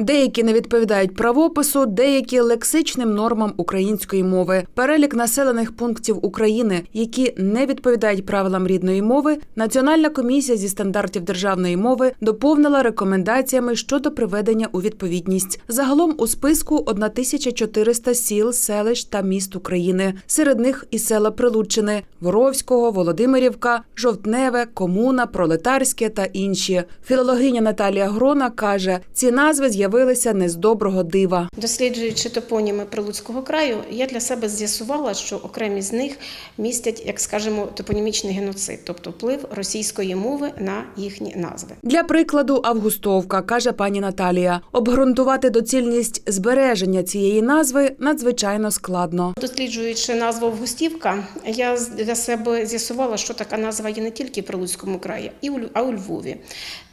Деякі не відповідають правопису, деякі лексичним нормам української мови. Перелік населених пунктів України, які не відповідають правилам рідної мови, Національна комісія зі стандартів державної мови доповнила рекомендаціями щодо приведення у відповідність. Загалом у списку 1400 сіл, селищ та міст України. Серед них і села Прилуччини, Воровського, Володимирівка, Жовтневе, Комуна, Пролетарське та інші. Філологиня Наталія Грона каже, ці назви з'явилися не з доброго дива. Досліджуючи топоніми Прилуцького краю, я для себе з'ясувала, що окремі з них містять, як скажемо, топонімічний геноцид, тобто вплив російської мови на їхні назви. Для прикладу, Августовка каже пані Наталія. Обґрунтувати доцільність збереження цієї назви надзвичайно складно. Досліджуючи назву Августівка, я для себе з'ясувала, що така назва є не тільки в Прилуцькому краї, а у Львові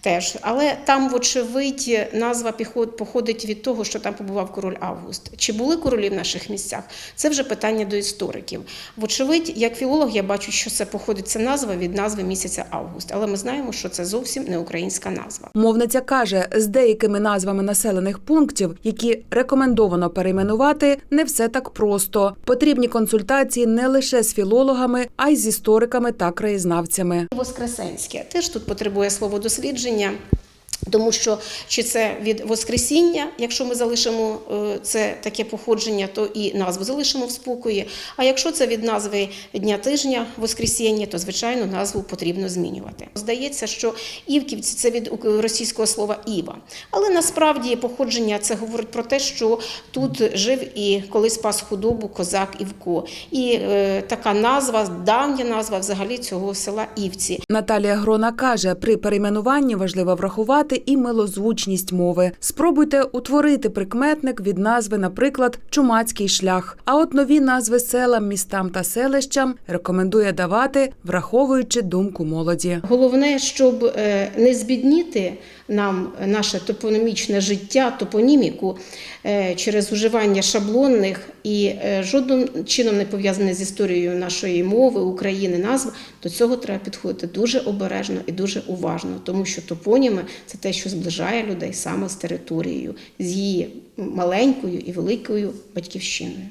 теж. Але там, вочевидь, назва піхот- походить від того, що там побував король Август. Чи були королі в наших місцях? Це вже питання до істориків. Вочевидь, як філолог, я бачу, що це походить ця назва від назви місяця Август. Але ми знаємо, що це зовсім не українська назва. Мовниця каже, з деякими назвами населених пунктів, які рекомендовано перейменувати, не все так просто. Потрібні консультації не лише з філологами, а й з істориками та краєзнавцями. Воскресенське теж тут потребує слово дослідження. Тому що чи це від Воскресіння, якщо ми залишимо е, це таке походження, то і назву залишимо в спокої. А якщо це від назви дня тижня Воскресіння, то звичайно назву потрібно змінювати. Здається, що Івківці це від російського слова Іва. Але насправді походження це говорить про те, що тут жив і колись пас худобу козак Івко. І е, така назва, давня назва взагалі цього села Івці. Наталія Грона каже, при перейменуванні важливо врахувати і милозвучність мови. Спробуйте утворити прикметник від назви, наприклад, Чумацький шлях. А от нові назви селам, містам та селищам рекомендує давати, враховуючи думку молоді. Головне, щоб е, не збідніти нам наше топономічне життя, топоніміку е, через уживання шаблонних і е, жодним чином не пов'язане з історією нашої мови, України, назв, до цього треба підходити дуже обережно і дуже уважно, тому що топоніми це те, що зближає людей саме з територією, з її маленькою і великою батьківщиною.